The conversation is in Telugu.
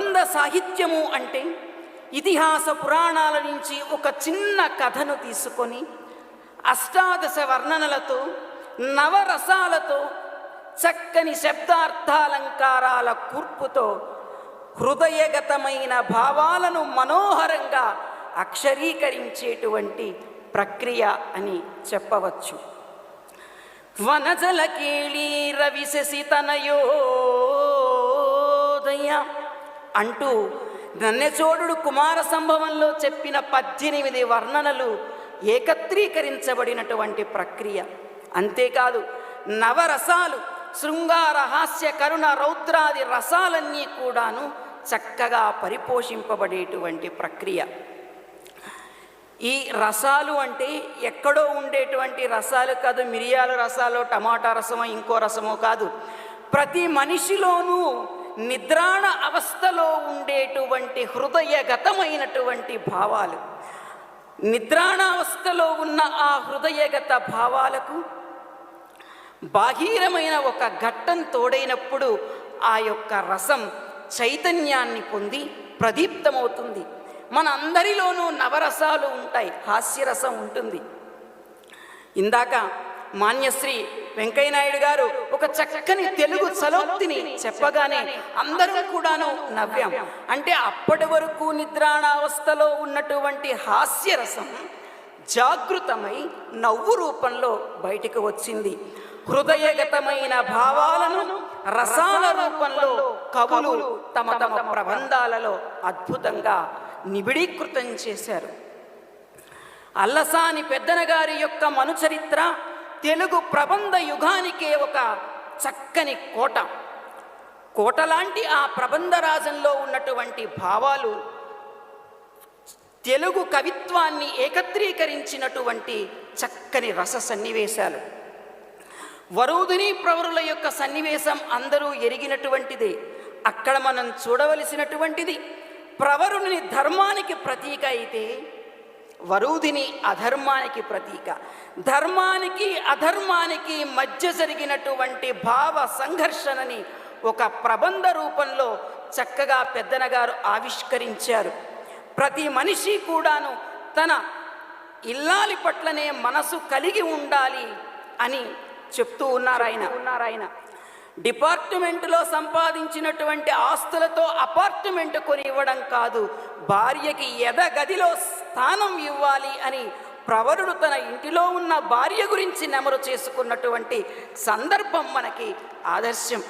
ప్రబంధ సాహిత్యము అంటే ఇతిహాస పురాణాల నుంచి ఒక చిన్న కథను తీసుకొని అష్టాదశ వర్ణనలతో నవరసాలతో చక్కని శబ్దార్థాలంకారాల కూర్పుతో హృదయగతమైన భావాలను మనోహరంగా అక్షరీకరించేటువంటి ప్రక్రియ అని చెప్పవచ్చు. వనజల కేళీ రవిశసి తనయోదయ అంటూ నన్నెచోడు కుమార సంభవంలో చెప్పిన పద్దెనిమిది వర్ణనలు ఏకత్రీకరించబడినటువంటి ప్రక్రియ. అంతేకాదు నవరసాలు శృంగార హాస్య కరుణ రౌద్రాది రసాలన్నీ కూడాను చక్కగా పరిపోషింపబడేటువంటి ప్రక్రియ. ఈ రసాలు అంటే ఎక్కడో ఉండేటువంటి రసాలు కాదు మిరియాల రసాలు టమాటా రసమో ఇంకో రసమో కాదు. ప్రతి మనిషిలోనూ నిద్రాణ అవస్థలో ఉండేటువంటి హృదయగతమైనటువంటి భావాలు. నిద్రాణావస్థలో ఉన్న ఆ హృదయగత భావాలకు బాహీరమైన ఒక ఘట్టం తోడైనప్పుడు ఆ యొక్క రసం చైతన్యాన్ని పొంది ప్రదీప్తమవుతుంది. మన అందరిలోనూ నవరసాలు ఉంటాయి హాస్యరసం ఉంటుంది. ఇందాక మాన్యశ్రీ వెంకయ్యనాయుడు గారు ఒక చక్కని తెలుగు చలోక్తిని చెప్పగానే అందరం కూడాను నవ్వాం. అంటే అప్పటి వరకు నిద్రాణావస్థలో ఉన్నటువంటి హాస్యరసం జాగృతమై నవ్వు రూపంలో బయటకు వచ్చింది. హృదయగతమైన భావాలను రసాల రూపంలో కవులు తమ తమ ప్రబంధాలలో అద్భుతంగా నిబిడీకృతం చేశారు. అల్లసాని పెద్దన గారి యొక్క మనుచరిత్ర తెలుగు ప్రబంధ యుగానికే ఒక చక్కని కోట. కోటలాంటి ఆ ప్రబంధ రాజంలో ఉన్నటువంటి భావాలు తెలుగు కవిత్వాన్ని ఏకత్రీకరించినటువంటి చక్కని రస సన్నివేశాలు. వరుదిని ప్రవరుల యొక్క సన్నివేశం అందరూ ఎరిగినటువంటిదే అక్కడ మనం చూడవలసినటువంటిది ప్రవరుని ధర్మానికి ప్రతీక అయితే వరూధిని అధర్మానికి ప్రతీక. ధర్మానికి అధర్మానికి మధ్య జరిగినటువంటి భావ సంఘర్షణని ఒక ప్రబంధ రూపంలో చక్కగా పెద్దనగారు ఆవిష్కరించారు. ప్రతి మనిషి కూడాను తన ఇల్లాలి పట్లనే మనసు కలిగి ఉండాలి అని చెప్తూ ఉన్నారు ఆయన. ఉన్నారాయన డిపార్ట్మెంట్లో సంపాదించినటువంటి ఆస్తులతో అపార్ట్మెంట్ కొని ఇవ్వడం కాదు. భార్యకి ఎదగదిలో స్థానం ఇవ్వాలి అని ప్రవరుడు తన ఇంటిలో ఉన్న భార్య గురించి నెమరు చేసుకున్నటువంటి సందర్భం మనకి ఆదర్శం.